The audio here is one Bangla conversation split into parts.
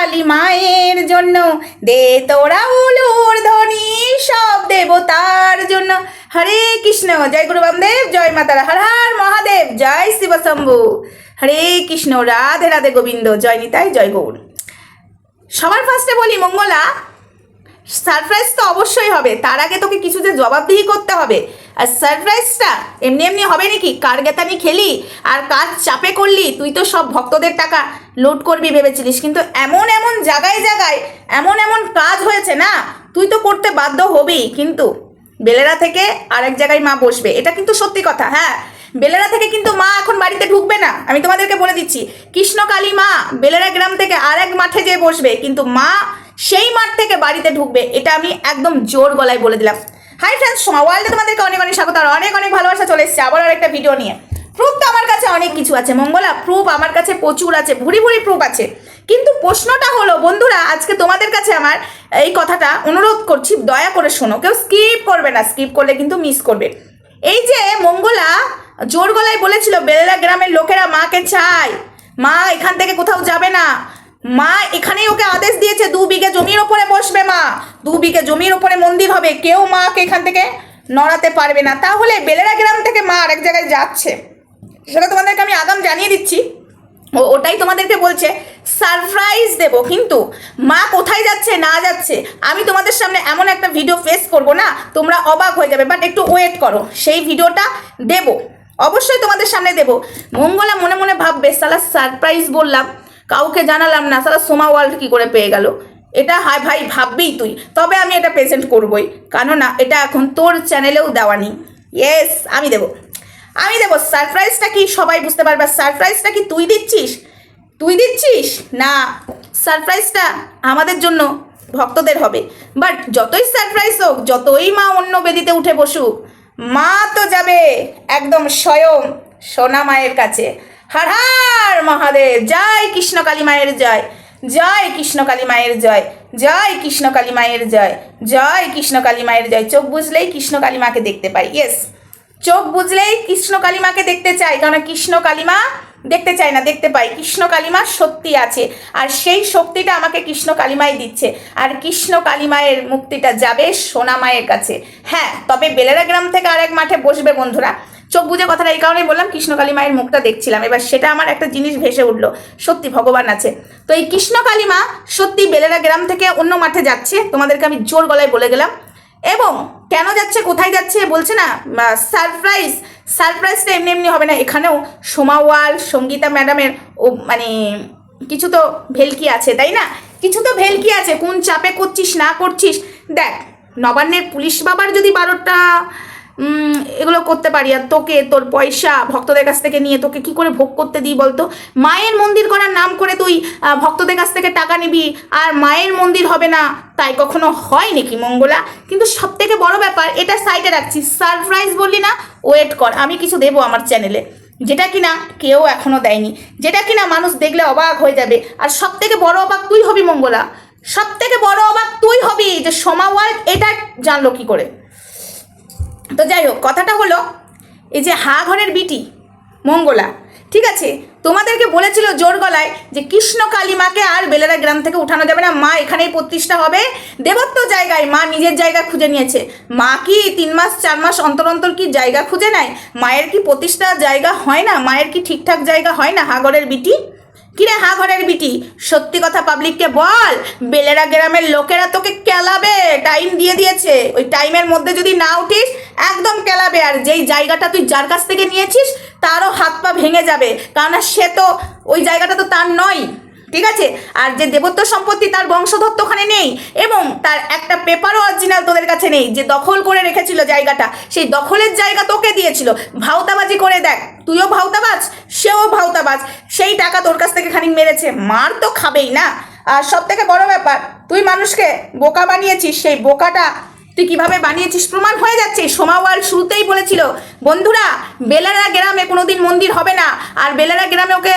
কালী মায়ের জন্য। দে তোরা উলুর ধ্বনি, সব দেবতার জন্য। হরে কৃষ্ণ, জয় গুরু বামদেব, জয় মাতারা হর হর মহাদেব, জয় শিবশম্ভু হরে কৃষ্ণ, রাধে রাধে গোবিন্দ, জয় নিতাই, জয় গৌর। সবার ফার্স্টে বলি, মঙ্গলা সারপ্রাইজ তো অবশ্যই হবে। তার আগে তোকে কিছু যে জবাবদিহি করতে হবে আর সারপ্রাইজটা এমনি এমনি হবে নাকি? কার গেতানি খেলি? আর কার চাপে করলি? তুই তো সব ভক্তদের টাকা লুট করবি ভেবেছিলিস। কিন্তু এমন এমন জায়গায় জায়গায় এমন এমন কাজ হয়েছে না? তুই তো করতে বাধ্য হবেই কিন্তু বেলেরা থেকে আরেক জায়গায় মা বসবে। এটা কিন্তু সত্যি কথা হ্যাঁ? বেলেরা থেকে কিন্তু মা এখন বাড়িতে ঢুকবে না। আমি তোমাদেরকে বলে দিচ্ছি, কৃষ্ণকালী মা বেলেরা গ্রাম থেকে আরেক মাঠে যেয়ে বসবে, কিন্তু মা সেই মাঠ থেকে বাড়িতে ঢুকবে। এটা আমি একদম জোর গলায় বলে দিলাম। হাই ফ্রেন্ডস ওয়ার্ল্ডে তোমাদেরকে অনেক অনেক স্বাগত আর অনেক অনেক ভালোবাসা চলে এসেছে। আবার আর একটা ভিডিও নিয়ে। প্রুফ তো আমার কাছে অনেক কিছু আছে। মঙ্গলা প্রুফ আমার কাছে প্রচুর আছে। ভুরি ভুরি প্রুফ আছে। কিন্তু প্রশ্নটা হলো, বন্ধুরা, আজকে তোমাদের কাছে আমার এই কথাটা অনুরোধ করছি, দয়া করে শোনো। কেউ স্কিপ করবে না। স্কিপ করলে কিন্তু মিস করবে। এই যে মঙ্গলা জোর গলায় বলেছিল বেলেলা গ্রামের লোকেরা মাকে চায়। মা এখান থেকে কোথাও যাবে না। মা এখানেই ওকে আদেশ দিয়েছে, দু বিঘে জমির ওপরে বসবে মা। দু বিঘে জমির ওপরে মন্দির হবে, কেউ মাকে এখান থেকে নড়াতে পারবে না। তাহলে বেলেরা গ্রাম থেকে মা আরেক জায়গায় যাচ্ছে। সেটা তোমাদেরকে আমি আগাম জানিয়ে দিচ্ছি। ও ওটাই তোমাদেরকে বলছে সারপ্রাইজ দেব। কিন্তু মা কোথায় যাচ্ছে, না যাচ্ছে, আমি তোমাদের সামনে এমন একটা ভিডিও ফেস করব না, তোমরা অবাক হয়ে যাবে। বাট একটু ওয়েট করো, সেই ভিডিওটা দেব। অবশ্যই তোমাদের সামনে দেব। মঙ্গলা মনে মনে ভাববে, সালা সারপ্রাইজ বললাম। কাউকে জানালাম না সারা সোমা ওয়ার্ল্ড কী করে পেয়ে গেল? এটা হাই ভাই ভাববি তুই, তবে আমি এটা প্রেজেন্ট করবই। কেননা এটা এখন তোর চ্যানেলেও দেওয়া নেই। ইয়েস আমি দেবো। আমি দেবো। সারপ্রাইজটা কি সবাই বুঝতে পারবে? সারপ্রাইজটা কি তুই দিচ্ছিস? তুই দিচ্ছিস? না। সারপ্রাইজটা আমাদের জন্য ভক্তদের হবে। বাট যতই সারপ্রাইজ হোক, যতই মা অন্য বেদিতে উঠে বসুক, মা তো যাবে একদম স্বয়ং সোনা মায়ের কাছে। হার হার মহাদেব জয় কৃষ্ণ কালী মায়ের জয় জয় কৃষ্ণ কালী মায়ের জয় জয় কৃষ্ণ কালী মায়ের জয় জয় কৃষ্ণ কালী মায়ের জয় চোখ বুঝলেই কৃষ্ণকালী মাকে দেখতে পাই ইয়েস চোখ বুঝলেই কৃষ্ণ কালিমাকে দেখতে চাই কারণ কৃষ্ণ কালিমা দেখতে চাই না দেখতে পাই কৃষ্ণ কালিমা শক্তি আছে আর সেই শক্তিটা আমাকে কৃষ্ণ কালিমাই দিচ্ছে আর কৃষ্ণ কালিমায়ের মুক্তিটা যাবে সোনা মায়ের কাছে হ্যাঁ তবে বেলেরা গ্রাম থেকে আরেক মাঠে বসবে বন্ধুরা চোখ বুঝে কথাটা এই কারণেই বললাম, কৃষ্ণকালী মায়ের মুখটা দেখছিলাম। এবার সেটা আমার একটা জিনিস ভেসে উঠল, সত্যি ভগবান আছে। তো এই কৃষ্ণ কালিমা সত্যি বেলেরা গ্রাম থেকে অন্য মাঠে যাচ্ছে, তোমাদেরকে আমি জোর গলায় বলে গেলাম। এবং কেন যাচ্ছে, কোথায় যাচ্ছে বলছে না? সারপ্রাইজ সারপ্রাইজটা এমনি এমনি হবে না। এখানেও সোমাওয়াল সঙ্গীতা ম্যাডামের ও মানে কিছু তো ভেলকি আছে, তাই না? কিছু তো ভেলকি আছে, কোন চাপে করছিস, না করছিস? দেখ, নবান্নের পুলিশ বাবার যদি বারোটা এগুলো করতে পারি। আর তোকে, তোর পয়সা ভক্তদের কাছ থেকে নিয়ে তোকে কি করে ভোগ করতে দিই বলতো? মায়ের মন্দির করার নাম করে তুই ভক্তদের কাছ থেকে টাকা নিবি। আর মায়ের মন্দির হবে না, তাই কখনো হয় নাকি মঙ্গলা? কিন্তু সব থেকে বড় ব্যাপার, এটা সাইডে রাখছি। সারপ্রাইজ বললি না ওয়েট কর, আমি কিছু দেবো আমার চ্যানেলে যেটা কিনা কেউ এখনও দেয়নি। যেটা কিনা মানুষ দেখলে অবাক হয়ে যাবে। আর সব থেকে বড় অবাক তুই হবি মঙ্গলা। সব থেকে বড় অবাক তুই হবি যে সোমা ওয়ার্ল্ড এটা জানলো কি করে? তো যাই হোক, কথাটা হলো এই যে হা ঘরের বিটি, মঙ্গলা, ঠিক আছে? তোমাদেরকে বলেছিল জোর গলায় যে কৃষ্ণ কালী মাকে আর বেলেরা গ্রাম থেকে উঠানো যাবে না। মা এখানেই প্রতিষ্ঠা হবে। দেবত্ব জায়গায় মা নিজের জায়গা খুঁজে নিয়েছে। মা কি তিন মাস, চার মাস অন্তর অন্তর কি জায়গা খুঁজে নেয়? মায়ের কি প্রতিষ্ঠা জায়গা হয় না? মায়ের কি ঠিকঠাক জায়গা হয় না হাগরের বিটি? কিরে হা ঘরের বিটি? সত্যি কথা পাবলিককে বল। বেলেরা গ্রামের লোকেরা তোকে কেলাবে টাইম দিয়ে দিয়েছে। ওই টাইমের মধ্যে যদি না উঠিস, একদম কেলাবে। আর যেই জায়গাটা তুই যার কাছ থেকে নিয়েছিস, তারও হাত পা ভেঙে যাবে। কারণ সে তো ওই জায়গাটা তো তার নয়। ঠিক আছে? আর যে দেবত্ব সম্পত্তি তার বংশধর তো ওখানে নেই এবং তার একটা পেপারও অরিজিনাল তোদের কাছে নেই, যে দখল করে রেখেছিল জায়গাটা, সেই দখলের জায়গা তোকে দিয়েছিল। ভাওতাবাজি করে দেখ, তুইও ভাওতাবাজ, সেও ভাওতাবাজ, সেই টাকা তোর কাছ থেকে খানিক মেরেছে, মার তো খাবেই না। আর সব থেকে বড় ব্যাপার, তুই মানুষকে বোকা বানিয়েছিস, সেই বোকাটা তুই কীভাবে বানিয়েছিস? প্রমাণ হয়ে যাচ্ছে। সোমাওয়াল শুরুতেই বলেছিল, বন্ধুরা, বেলারা গ্রামে কোনোদিন মন্দির হবে না। আর বেলারা গ্রামে ওকে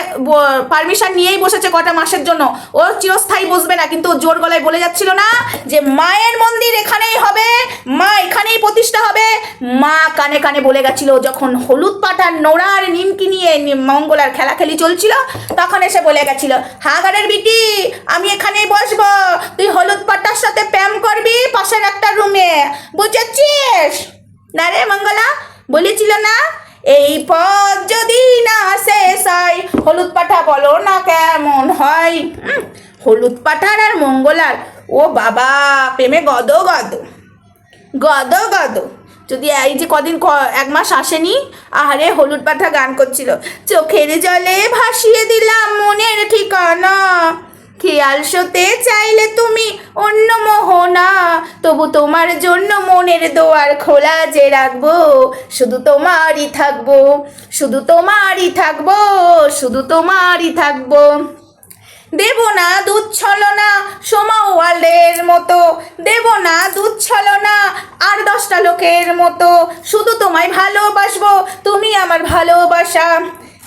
পারমিশন নিয়েই বসেছে কটা মাসের জন্য। ও চিরস্থায়ী বসবে না। কিন্তু জোর গলায় বলে যাচ্ছিল না যে, মায়ের মন্দির এখানেই হবে। মা এখানেই প্রতিষ্ঠা হবে। মা কানে কানে বলে গেছিল, যখন হলুদ পাঠার নোড়া আর নিমকি নিয়ে মঙ্গলার খেলাখেলি চলছিল, তখন এসে বলে গেছিল, হাগারের বিটি, আমি এখানেই বসবো। তুই হলুদ পাটার সাথে প্যাম করবি পাশের একটা রুমে বুঝেছিস? না রে মঙ্গলা, বলেছিল না? এই পথ যদি না শেষ হয়, হলুদ পাঠা বলো না কেমন হয়? হলুদ পাঠার আর মঙ্গলার, ও বাবা, প্রেমে গদ গদ। গদ গদ। যদি এই যে কদিন এক মাস আসেনি, আহারে হলুদ পাঠা গান করছিল। চোখের জলে ভাসিয়ে দিলাম মনের ঠিকানা। খেয়াল শোতে চাইলে তুমি অন্য মোহনা। তবু তোমার জন্য মনের দোয়ার খোলা যে রাখব, শুধু তোমারই থাকব, শুধু তোমারই থাকব, শুধু তোমারই থাকব। দেব না দুধ ছলনা সোমা ওয়ার্ল্ডের মতো, দেব না দুধ ছলনা আর দশটা লোকের মতো। শুধু তোমায় ভালোবাসবো, তুমি আমার ভালোবাসা।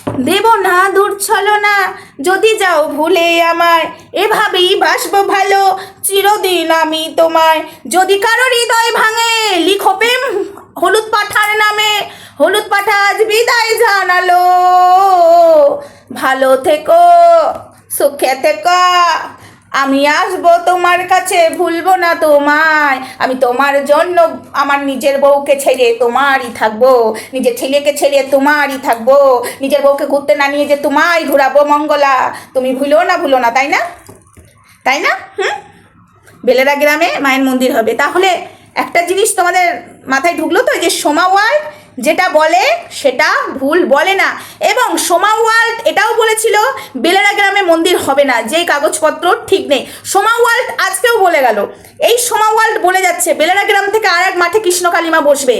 দেব না দূর ছলনা যদি যাও ভুলে আমায়, এভাবেই বাসবো ভালো। চিরদিন আমি তোমায়, যদি কারও হৃদয় ভাঙে, লিখো প্রেম হলুদ পাঠার নামে। হলুদ পাঠা আজ বিদায় জানালো। ভালো থেকো, সুখে থেকো। আমি আসব তোমার কাছে, ভুলবো না তোমায়। আমি তোমার জন্য আমার নিজের বউকে ছেড়ে তোমারই থাকব। নিজের ছেলেকে ছেড়ে তোমারই থাকব। নিজের বউকে ঘুরতে না নিয়ে যে তোমায় ঘুরাবো মঙ্গলা। তুমি ভুলো না ভুলো না, তাই না? তাই না? হুম? বেলেরা গ্রামে মায়ের মন্দির হবে। তাহলে একটা জিনিস তোমাদের মাথায় ঢুকলো তো যে সোমা ওয়ার্ল্ড যেটা বলে সেটা ভুল বলে না। এবং সোমা ওয়ার্ল্ড এটাও বলেছিল, বেলেরা গ্রামে মন্দির হবে না, যেই কাগজপত্র ঠিক নেই। সোমা ওয়ার্ল্ড আজকেও বলে গেল, এই সোমা ওয়ার্ল্ড বলে যাচ্ছে, বেলেরা গ্রাম থেকে আর এক মাঠে কৃষ্ণ কালিমা বসবে।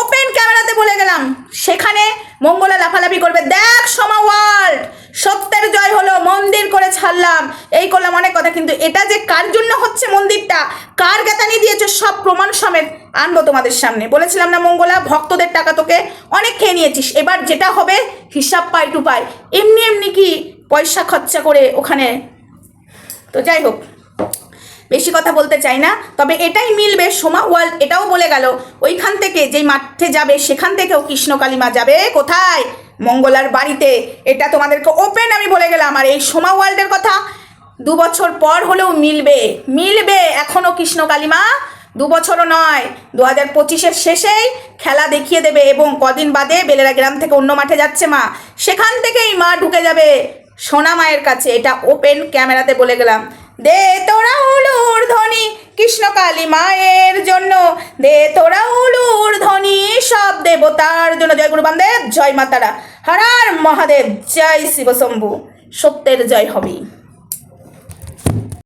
ওপেন ক্যামেরাতে বলে গেলাম, সেখানে মঙ্গলা লাফালাফি করবে। দেখ সোমা ওয়ার্ল্ড সত্যের জয় হলো, মন্দির করে ছাড়লাম। এই করলাম অনেক কথা, কিন্তু এটা যে কার জন্য হচ্ছে মন্দিরটা, কার গেতানি দিয়েছে, সব প্রমাণ সমেত আনব তোমাদের সামনে। বলেছিলাম না মঙ্গলা, ভক্তদের টাকা তোকে অনেক খেয়ে নিয়েছিস। এবার যেটা হবে, হিসাব পাই টু পাই। এমনি এমনি কি পয়সা খরচা করে ওখানে? তো যাই হোক, বেশি কথা বলতে চাই না, তবে এটাই মিলবে। সোমা ওয়ার্ল্ড এটাও বলে গেল, ওইখান থেকে যেই মাঠে যাবে, সেখান থেকেও কৃষ্ণ কালিমা যাবে। কোথায়? মঙ্গলার বাড়িতে। এটা তোমাদেরকে ওপেন আমি বলে গেলাম। আর এই সোমা ওয়ার্ল্ডের কথা দু বছর পর হলেও মিলবে। মিলবে এখনও কৃষ্ণ কালিমা। দু বছরও নয় দু হাজার পঁচিশের শেষেই খেলা দেখিয়ে দেবে এবং কদিন বাদে বেলেরা গ্রাম থেকে অন্য মাঠে যাচ্ছে মা। সেখান থেকেই মা ঢুকে যাবে সোনা মায়ের কাছে। এটা ওপেন ক্যামেরাতে বলে গেলাম। দে তোরা উলুর ধ্বনি কৃষ্ণকালী মায়ের জন্য। দে তোরা উলুর ধ্বনি সব দেবতার জন্য। জয় গুরু বামদেব, জয় মাতারা হর হর মহাদেব জয় শিবশম্ভু। সত্যের জয় হবেই।